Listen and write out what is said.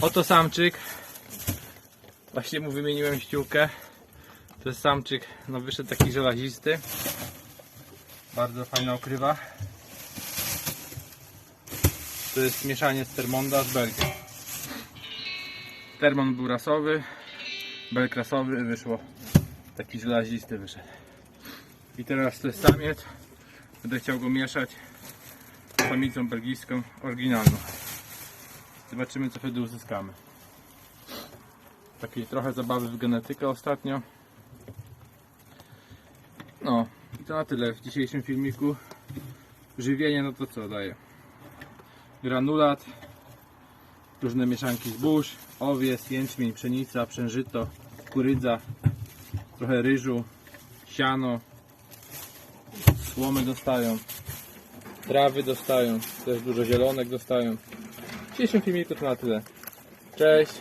Oto samczyk. Właśnie mu wymieniłem ściółkę. To jest samczyk, no wyszedł taki żelazisty. Bardzo fajna okrywa. To jest mieszanie z Termonda z Belgią. Termon był rasowy, Belg rasowy, wyszło taki żelazisty wyszedł. I teraz to jest samiec. Będę chciał go mieszać z samicą belgijską oryginalną. Zobaczymy co wtedy uzyskamy. Takiej trochę zabawy w genetykę ostatnio. No i to na tyle w dzisiejszym filmiku. Żywienie no to co daje? Granulat, różne mieszanki zbóż, owies, jęczmień, pszenica, przężyto, kurydza, trochę ryżu, siano, słomy dostają, trawy dostają, też dużo zielonek dostają. Dzisiejszym filmiku to na tyle. Cześć!